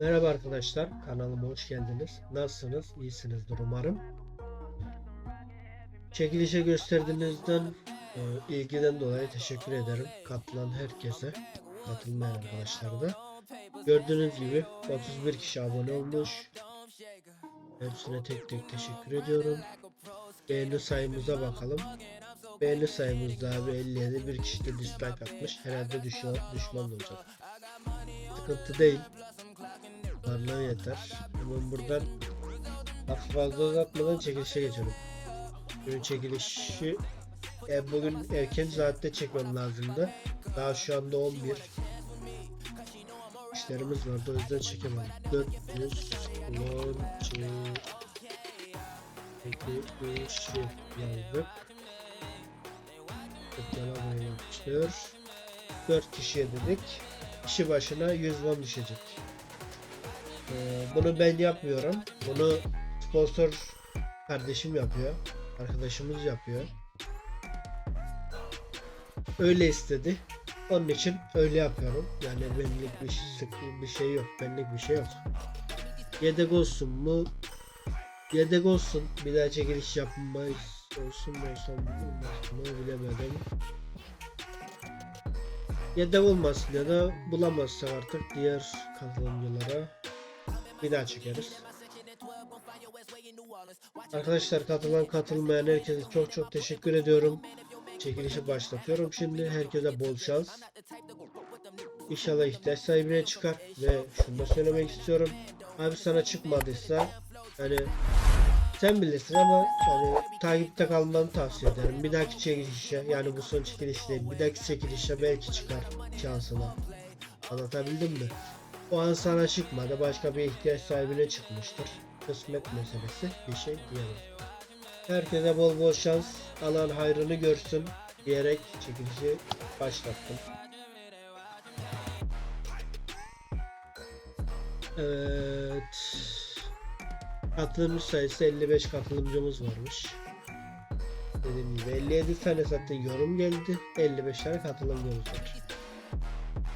Merhaba arkadaşlar, kanalıma hoş geldiniz. Nasılsınız? İyisinizdir umarım. Çekilişe gösterdiğinizden e, ilgiden dolayı teşekkür ederim. Katılan herkese, katılmayan arkadaşlar da. Gördüğünüz gibi 31 kişi abone olmuş. Hepsine tek tek teşekkür ediyorum. Beğeni sayımıza bakalım. Beğeni sayımızda abi 57 bir kişi de dislike atmış. Herhalde düşman, düşman olacak. Sıkıntı değil. Varlığı yeter. Hemen buradan lafı fazla uzatmadan çekilişe geçelim. Bugün çekilişi e, bugün erken saatte çekmem lazımdı. Daha şu anda 11. İşlerimiz vardı o yüzden çekemedim. 400 won çekilişi yazdık. Tıklama buraya yapıştır. 4 kişiye dedik. Kişi başına 100 won düşecek. Ee, bunu ben yapmıyorum. Bunu sponsor kardeşim yapıyor. Arkadaşımız yapıyor. Öyle istedi. Onun için öyle yapıyorum. Yani benlik bir, sık- bir şey yok. Benlik bir şey yok. Yedek olsun mu? Yedek olsun. Bir daha çekiliş yapmayız. Olsun mu olsun mu bilemedim. Yedek olmasın ya da bulamazsak artık diğer katılımcılara bir daha çekeriz. Arkadaşlar katılan katılmayan herkese çok çok teşekkür ediyorum. Çekilişi başlatıyorum şimdi. Herkese bol şans. İnşallah ihtiyaç sahibine çıkar ve şunu da söylemek istiyorum. Abi sana çıkmadıysa hani sen bilirsin ama yani takipte kalmanı tavsiye ederim. Bir dahaki çekilişe yani bu son çekiliş değil. Bir dahaki çekilişe belki çıkar şansına. Anlatabildim mi? O an sana çıkmadı. Başka bir ihtiyaç sahibine çıkmıştır. Kısmet meselesi. Bir şey diyemem. Herkese bol bol şans. Alan hayrını görsün diyerek çekilişi başlattım. Evet. Katılımcı sayısı 55 katılımcımız varmış. Dediğim gibi 57 tane zaten yorum geldi. 55 tane katılımcımız var.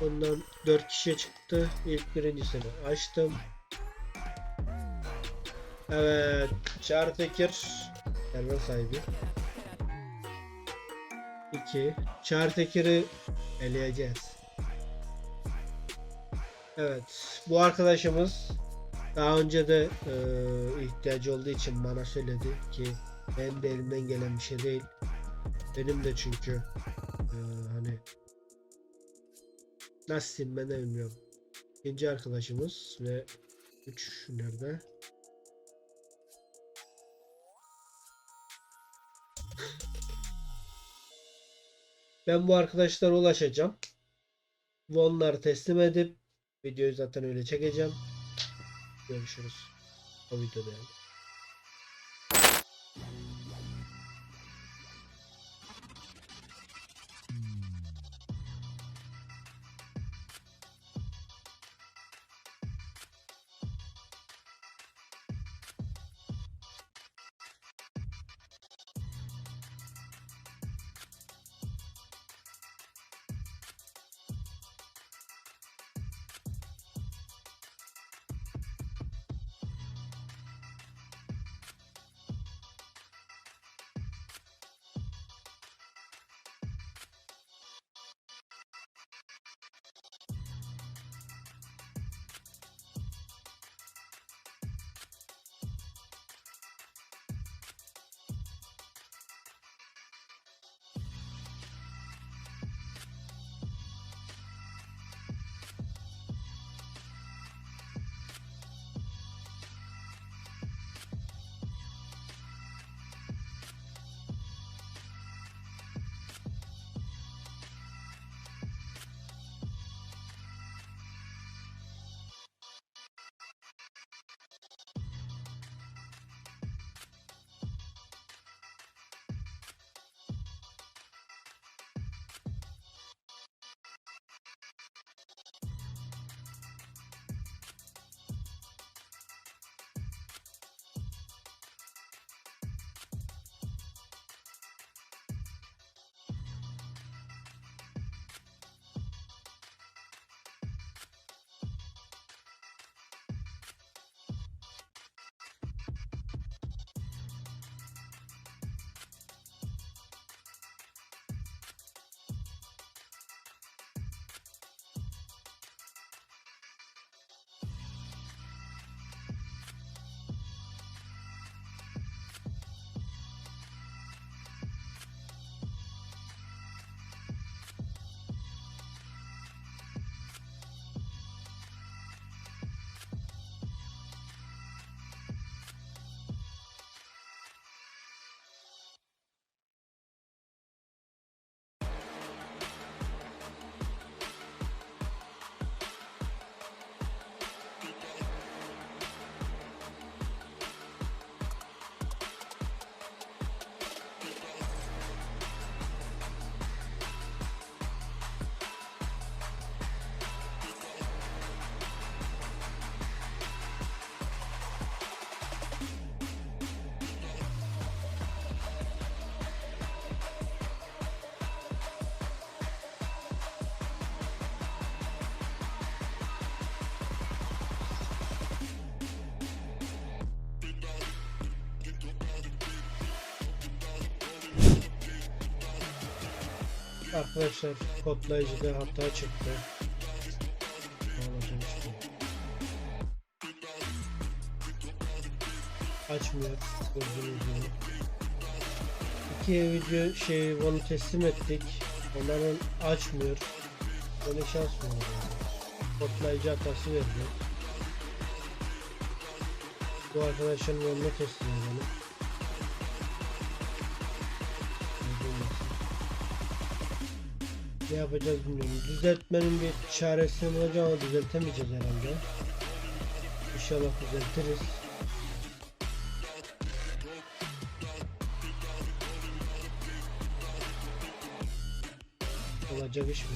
Ondan 4 kişiye çıktı. İlk birincisini açtım. Evet. Çağrı Tekir. Server sahibi. 2. Çağrı Tekir'i eleyeceğiz. Evet. Bu arkadaşımız daha önce de e, ihtiyacı olduğu için bana söyledi ki benim de elimden gelen bir şey değil. Benim de çünkü Nasıl de bilmiyorum. İkinci arkadaşımız ve 3 nerede? Ben bu arkadaşlara ulaşacağım. Ve onları teslim edip videoyu zaten öyle çekeceğim. Görüşürüz. O videoda yani. Arkadaşlar kodlayıcıda hata çıktı. Açmıyor gördüğünüz gibi. İki video şey onu teslim ettik. Onların açmıyor. Böyle şans mı olur? Kodlayıcı hatası verdi. Bu arkadaşların yoluna teslim edelim. Yapacağız bilmiyorum. Düzeltmenin bir çaresini bulacağım ama düzeltemeyeceğiz herhalde. İnşallah düzeltiriz. Olacak iş mi?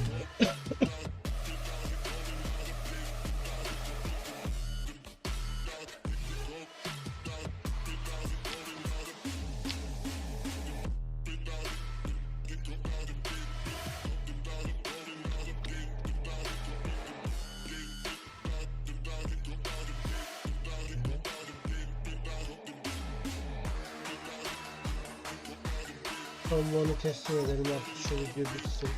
Onu teslim edelim artık video bitsin.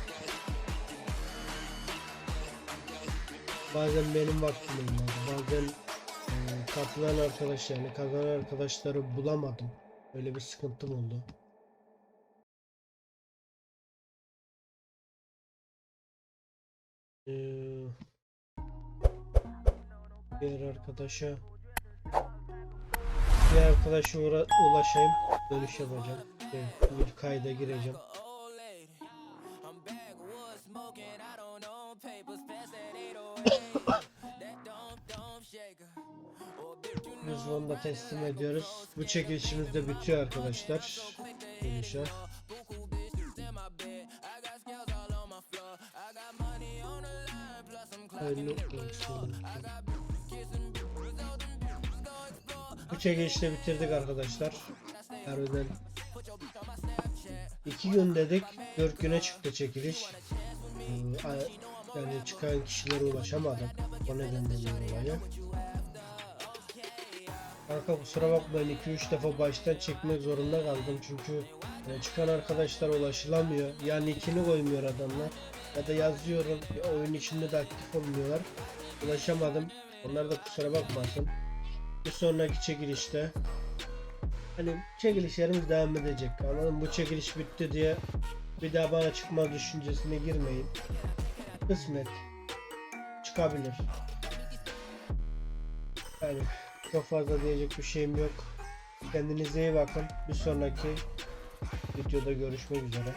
Bazen benim vaktim olmadı. Bazen e, katılan arkadaş yani kazanan arkadaşları bulamadım. Öyle bir sıkıntım oldu. Ee, diğer arkadaşa diğer arkadaşa ulaşayım. Dönüş yapacağım. Şey, bir kayda gireceğim. old lady. I'm backwoods smoking, I don't know papers past that 808. that dump dump shaker. Bitch, you Biz onu da teslim ediyoruz. Bu çekilişimiz de bitiyor arkadaşlar. I'm Hayırlı olsun. Bu çekilişi de bitirdik arkadaşlar. Harbiden iki gün dedik, dört güne çıktı çekiliş. Ee, Yani çıkan kişilere ulaşamadık. O nedenle bu olayı. Kanka kusura bakmayın 2-3 defa baştan çekmek zorunda kaldım çünkü e, çıkan arkadaşlar ulaşılamıyor. Yani ikini koymuyor adamlar. Ya da yazıyorum oyun içinde de aktif olmuyorlar. Ulaşamadım. Onlar da kusura bakmasın. Bir sonraki çekilişte hani çekilişlerimiz devam edecek. Anladın mı? Bu çekiliş bitti diye bir daha bana çıkma düşüncesine girmeyin. Kısmet. Çıkabilir. Yani çok fazla diyecek bir şeyim yok. Kendinize iyi bakın. Bir sonraki videoda görüşmek üzere.